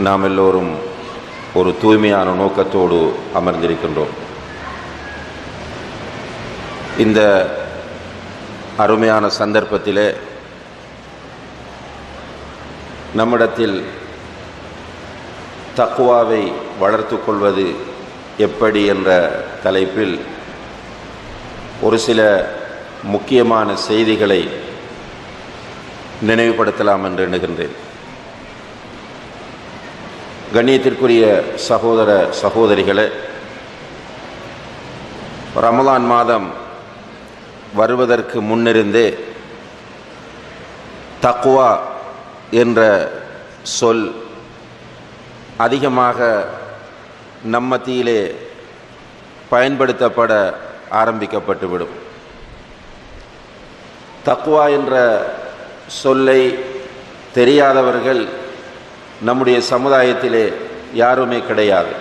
நாம் எல்லோரும் ஒரு தூய்மையான நோக்கத்தோடு அமர்ந்திருக்கின்றோம். இந்த அருமையான சந்தர்ப்பத்திலே நம்மிடத்தில் தக்குவாவை வளர்த்து கொள்வது எப்படி என்ற தலைப்பில் ஒரு சில முக்கியமான செய்திகளை நினைவுபடுத்தலாம் என்று எண்ணுகின்றேன். கண்ணியத்திற்குரிய சகோதர சகோதரிகளே ரமலான் மாதம் வருவதற்கு முன்னிருந்தே தக்குவா என்ற சொல் அதிகமாக நம்மத்தியிலே பயன்படுத்தப்பட ஆரம்பிக்கப்பட்டுவிடும். தக்குவா என்ற சொல்லை தெரியாதவர்கள் நம்முடைய சமுதாயத்திலே யாருமே கிடையாது.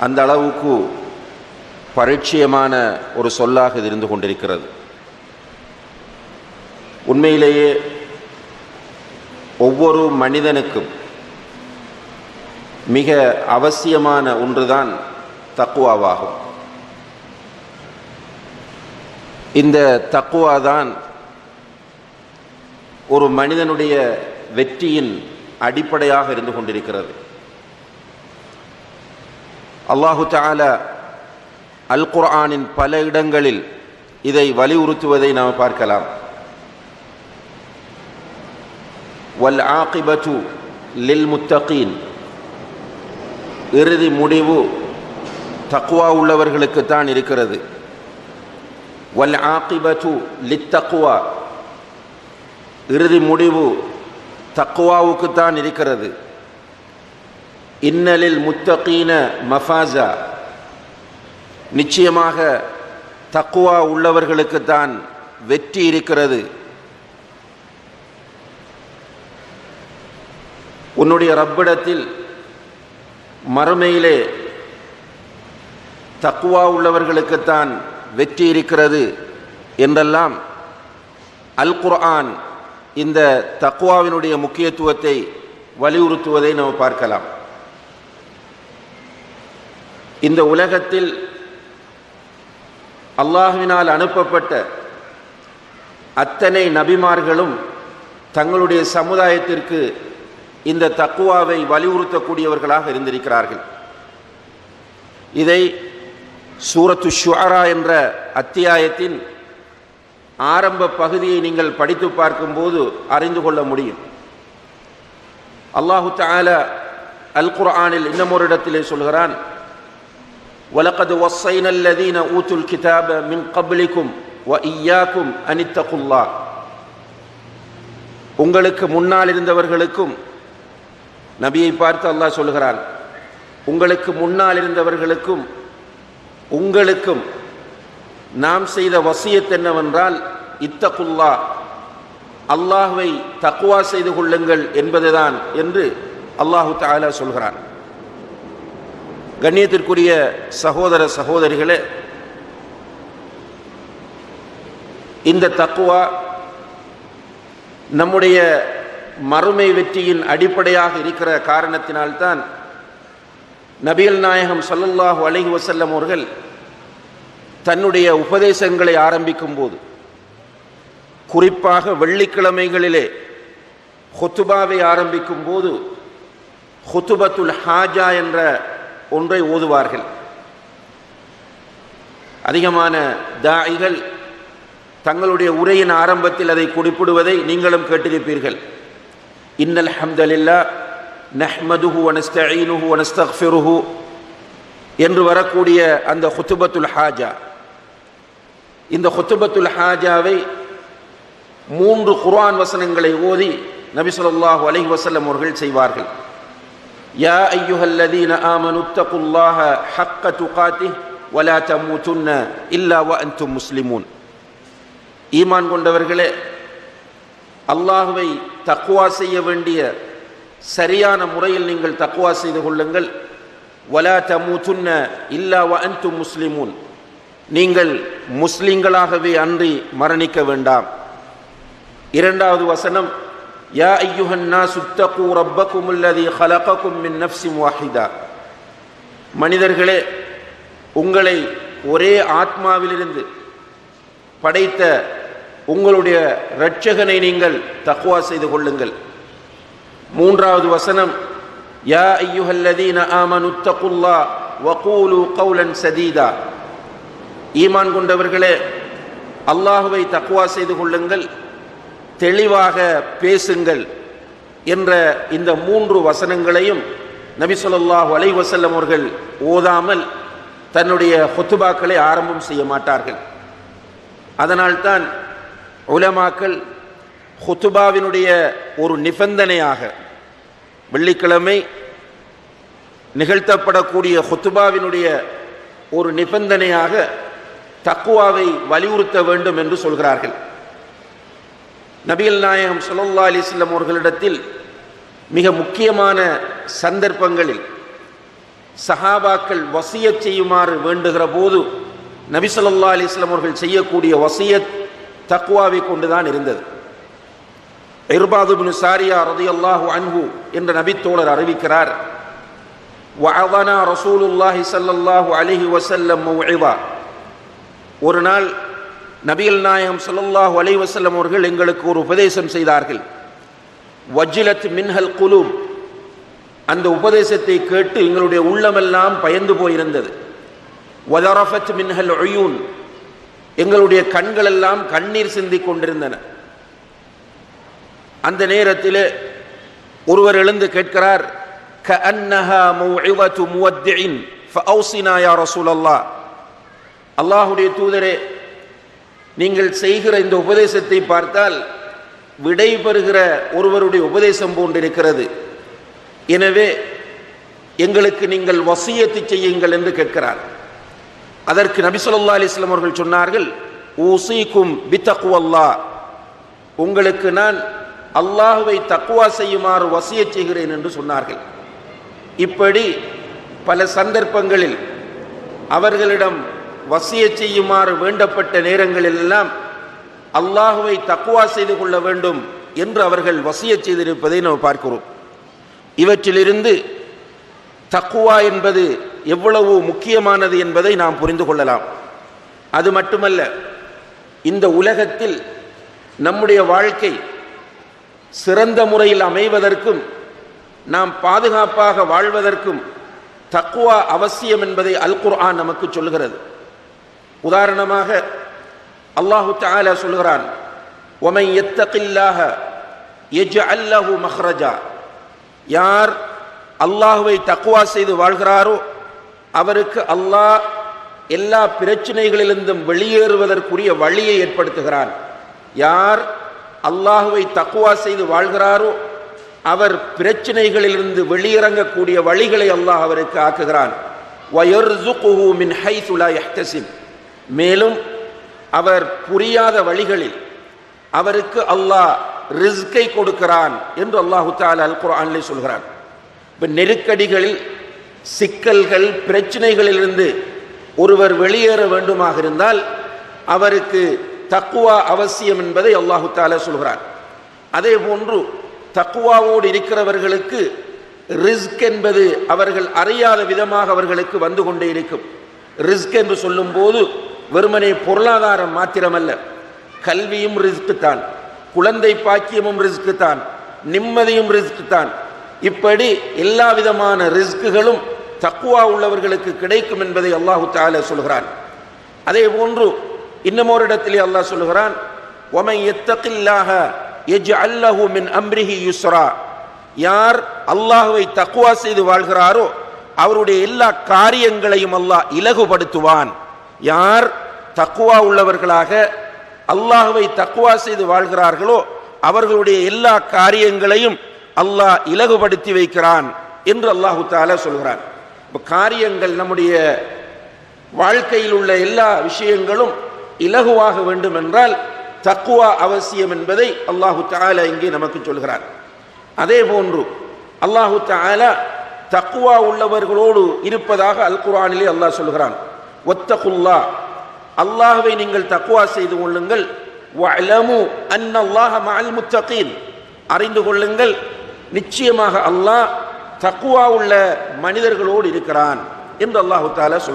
அந்த அளவுக்கு பரிச்சயமான ஒரு சொல்லாக இது இருந்து கொண்டிருக்கிறது. உண்மையிலேயே ஒவ்வொரு மனிதனுக்கும் மிக அவசியமான ஒன்றுதான் தக்குவாவாகும். இந்த தக்குவாதான் ஒரு மனிதனுடைய வெற்றியின் அடிப்படையாக இருந்து கொண்டிருக்கிறது. அல்லாஹு தால அல் குர்ஆனின் பல இடங்களில் இதை வலியுறுத்துவதை நாம் பார்க்கலாம். வல் ஆகிபத்து லில் முத்தகீன். இறுதி முடிவு தக்குவா உள்ளவர்களுக்குத்தான் இருக்கிறது. வல் ஆகிபத்து லித்தக்குவா இறுதி முடிவு தக்குவாவுக்குத்தான் இருக்கிறது. இன்னலில் முத்தகீன மஃபாசா நிச்சயமாக தக்குவா உள்ளவர்களுக்குத்தான் வெற்றி இருக்கிறது. உன்னுடைய ரப்பிடத்தில் மறுமையிலே தக்குவா உள்ளவர்களுக்குத்தான் வெற்றி இருக்கிறது என்றெல்லாம் அல் குர்ஆன் இந்த தக்குவாவினுடைய முக்கியத்துவத்தை வலியுறுத்துவதை நாம் பார்க்கலாம். இந்த உலகத்தில் அல்லாஹுவினால் அனுப்பப்பட்ட அத்தனை நபிமார்களும் தங்களுடைய சமுதாயத்திற்கு இந்த தக்குவாவை வலியுறுத்தக்கூடியவர்களாக இருந்திருக்கிறார்கள். இதை சூரத்து ஷுஆரா என்ற அத்தியாயத்தின் ஆரம்ப பகுதியை நீங்கள் படித்து பார்க்கும்போது அறிந்து கொள்ள முடியும் அல்லாஹு தாலா அல் குர்ஆனில் இன்னும் ஒரு இடத்திலே சொல்கிறான் وَلَقَدْ وَصَّيْنَا الَّذِينَ أُوتُوا الْكِتَابَ مِنْ قَبْلِكُمْ وَإِيَّاكُمْ أَنِ اتَّقُوا اللَّهَ உங்களுக்கு முன்னால் இருந்தவர்களுக்கும் நபியை பார்த்து அல்லாஹ் சொல்கிறான் உங்களுக்கு முன்னால் இருந்தவர்களுக்கும் உங்களுக்கும் நாம் செய்த வசியத் என்னவென்றால் இத்தகுல்லா அல்லாஹுவை தக்குவா செய்து கொள்ளுங்கள் என்பதுதான் என்று அல்லாஹு தாலா சொல்கிறான். கண்ணியத்திற்குரிய சகோதர சகோதரிகளே இந்த தக்குவா நம்முடைய மறுமை வெற்றியின் அடிப்படையாக இருக்கிற காரணத்தினால்தான் நபிகள் நாயகம் சல்லல்லாஹு அலஹி வசல்லம் அவர்கள் தன்னுடைய உபதேசங்களை ஆரம்பிக்கும் போது குறிப்பாக வெள்ளிக்கிழமைகளிலே ஹொத்துபாவை ஆரம்பிக்கும் போது ஹொத்துபத்துல் ஹாஜா என்ற ஒன்றை ஓதுவார்கள். அதிகமான தாயிகள் தங்களுடைய உரையின் ஆரம்பத்தில் அதை குறிப்பிடுவதை நீங்களும் கேட்டிருப்பீர்கள். இன்னல் ஹம்தலில்லா நஹ்மதுஹு வனஸ்தஈனுஹு வனஸ்தக்ஃபிருஹு என்று வரக்கூடிய அந்த ஹுத்துபத்துல் ஹாஜா. இந்த ஹுத்துபத்துல் ஹாஜாவை மூன்று குர்ஆன் வசனங்களை ஓதி நபி ஸல்லல்லாஹு அலைஹி வஸல்லம் அவர்கள் செய்வார்கள் யா ஐயுஹல்லதீன ஆமனு தகுல்லாஹ ஹக்க துகாத்திஹ் வலா தமூதுன்ன இல்லா வ அன்தும் முஸ்லிமூன் ஈமான் கொண்டவர்களே அல்லாஹுவை தக்குவா செய்ய வேண்டிய சரியான முறையில் நீங்கள் தக்குவா செய்து கொள்ளுங்கள் வலா தமூதுன்ன இல்லா வ அன்தும் முஸ்லிமூன் நீங்கள் முஸ்லிம்களாகவே அன்றி மரணிக்க வேண்டாம். இரண்டாவது வசனம் யா ஐயுஹன்னா நாசு ரப்பக்கும் அல்லது ஹலகக்கும் மின் நஃப்ஸின் வாஹிதா. மனிதர்களே உங்களை ஒரே ஆத்மாவிலிருந்து படைத்த உங்களுடைய இரட்சகனை நீங்கள் தக்குவா செய்து கொள்ளுங்கள். மூன்றாவது வசனம் யா ஐயுஹல்லதீன ஆமனு தகுல்லா வகூலு கௌலன் சதீதா. ஈமான் கொண்டவர்களே அல்லாஹுவை தக்குவா செய்து கொள்ளுங்கள் தெளிவாக பேசுங்கள் என்ற இந்த மூன்று வசனங்களையும் நபி சொல்லாஹு அலை வசல்லம் அவர்கள் ஓதாமல் தன்னுடைய ஹொத்துபாக்களை ஆரம்பம் செய்ய மாட்டார்கள். அதனால்தான் உலமாக்கள் ஹொத்துபாவினுடைய ஒரு நிபந்தனையாக வெள்ளிக்கிழமை நிகழ்த்தப்படக்கூடிய ஹொத்துபாவினுடைய ஒரு நிபந்தனையாக தக்குவாவை வலியுறுத்த வேண்டும் என்று சொல்கிறார்கள். நபிகள் நாயகம் சுல்லா அலிஸ்லம் அவர்களிடத்தில் மிக முக்கியமான சந்தர்ப்பங்களில் சஹாபாக்கள் வசியச் செய்யுமாறு வேண்டுகிற போது நபி சொல்லா அலிஸ்லாம் அவர்கள் செய்யக்கூடிய வசியத் தக்குவாவை கொண்டுதான் இருந்தது. இர்பாதுபின் சாரியா ரதி அல்லாஹு அன்ஹு என்ற நபித்தோழர் அறிவிக்கிறார் வஅதனா ரசூலுல்லாஹி ஸல்லல்லாஹு அலைஹி வஸல்லம் மௌஇதா ஒரு நாள் நபிகள் நாயகம் சல்லாஹூ அலைவசல்லம் அவர்கள் எங்களுக்கு ஒரு உபதேசம் செய்தார்கள். வஜிலத் மின்ஹல் குலூம். அந்த உபதேசத்தை கேட்டு எங்களுடைய உள்ளமெல்லாம் பயந்து போயிருந்தது. வதரஃபத் மின்ஹல் ஒயூன் எங்களுடைய கண்களெல்லாம் கண்ணீர் சிந்தி கொண்டிருந்தன. அந்த நேரத்தில் ஒருவர் எழுந்து கேட்கிறார் க அன்னஹா மூஇவத்து முவத்தின் ஃபௌசினா யா ரசூலல்லாஹ்? அல்லாஹுடைய தூதரே நீங்கள் செய்கிற இந்த உபதேசத்தை பார்த்தால் விடை பெறுகிற ஒருவருடைய உபதேசம் போன்றிருக்கிறது. எனவே எங்களுக்கு நீங்கள் வசியத்தை செய்யுங்கள் என்று கேட்கிறார். அதற்கு நபி சொல்லா அலிஸ்லாம் அவர்கள் சொன்னார்கள் ஊசிக்கும் பித்தக்குவல்லா உங்களுக்கு நான் அல்லாஹுவை தக்குவா செய்யுமாறு வசிய செய்கிறேன் என்று சொன்னார்கள். இப்படி பல சந்தர்ப்பங்களில் அவர்களிடம் வசிய செய்யுமாறு வேண்டப்பட்ட நேரங்களிலெல்லாம் அல்லாஹுவை தக்குவா செய்து கொள்ள வேண்டும் என்று அவர்கள் வசிய செய்திருப்பதை நாம் பார்க்கிறோம். இவற்றிலிருந்து தக்குவா என்பது எவ்வளவு முக்கியமானது என்பதை நாம் புரிந்து கொள்ளலாம். அது மட்டுமல்ல இந்த உலகத்தில் நம்முடைய வாழ்க்கை சிறந்த முறையில் அமைவதற்கும் நாம் பாதுகாப்பாக வாழ்வதற்கும் தக்குவா அவசியம் என்பதை அல் குர்ஆன் நமக்கு சொல்கிறது உதாரணமாக அல்லாஹு தாலா சொல்கிறான் ஒமை எத்தகில்லாக எஜ் அல்லஹு மஹ்ரஜா. யார் அல்லாஹுவை தக்குவா செய்து வாழ்கிறாரோ அவருக்கு அல்லாஹ் எல்லா பிரச்சனைகளிலிருந்தும் வெளியேறுவதற்குரிய வழியை ஏற்படுத்துகிறான். யார் அல்லாஹுவை தக்குவா செய்து வாழ்கிறாரோ அவர் பிரச்சனைகளிலிருந்து வெளியிறங்கக்கூடிய வழிகளை அல்லாஹ் அவருக்கு ஆக்குகிறான். மேலும் அவர் புரியாத வழிகளில் அவருக்கு அல்லாஹ் ரிஸ்கை கொடுக்கிறான் என்று அல்லாஹு தால அல் குரான்லே சொல்கிறான். இப்போ நெருக்கடிகளில் சிக்கல்கள் பிரச்சனைகளிலிருந்து ஒருவர் வெளியேற வேண்டுமாக இருந்தால் அவருக்கு தக்குவா அவசியம் என்பதை அல்லாஹு தால சொல்கிறான். அதே போன்று தக்குவாவோடு இருக்கிறவர்களுக்கு ரிஸ்க் என்பது அவர்கள் அறியாத விதமாக அவர்களுக்கு வந்து கொண்டே இருக்கும். ரிஸ்க் என்று சொல்லும்போது வெறுமனே பொருளாதாரம் மாத்திரமல்ல கல்வியும் ரிஸ்க்கு தான் குழந்தை பாக்கியமும் ரிஸ்க்கு தான் நிம்மதியும் ரிஸ்க்கு தான் இப்படி எல்லா விதமான ரிஸ்க்குகளும் தக்குவா உள்ளவர்களுக்கு கிடைக்கும் என்பதை அல்லாஹு தால சொல்கிறான். அதே போன்று இன்னும் ஒரு இடத்திலே அல்லாஹ் சொல்கிறான் ஒமை எத்தகில்லாக எஜ் அல்லஹு மின் அம்ரிஹி யுஸ்ரா. யார் அல்லாஹுவை தக்குவா செய்து வாழ்கிறாரோ அவருடைய எல்லா காரியங்களையும் அல்லாஹ் இலகுபடுத்துவான். யார் தக்குவா உள்ளவர்களாக அல்லாஹுவை தக்குவா செய்து வாழ்கிறார்களோ அவர்களுடைய எல்லா காரியங்களையும் அல்லாஹ் இலகுபடுத்தி வைக்கிறான் என்று அல்லாஹு தாலா சொல்கிறான். இப்போ காரியங்கள் நம்முடைய வாழ்க்கையில் உள்ள எல்லா விஷயங்களும் இலகுவாக வேண்டும் என்றால் தக்குவா அவசியம் என்பதை அல்லாஹு தாலா இங்கே நமக்கு சொல்கிறார் அதே போன்று அல்லாஹு தாலா தக்குவா உள்ளவர்களோடு இருப்பதாக அல் குரானிலே அல்லாஹ் சொல்கிறான். ஒத்தகுல்லா அல்லாஹுவை நீங்கள் தக்குவா செய்து கொள்ளுங்கள் வஅலமு அன்னல்லாஹ மஅல் முத்தகீன் அறிந்து கொள்ளுங்கள் நிச்சயமாக அல்லாஹ் தக்குவா உள்ள மனிதர்களோடு இருக்கிறான் என்று அல்லாஹு தாலா சொல்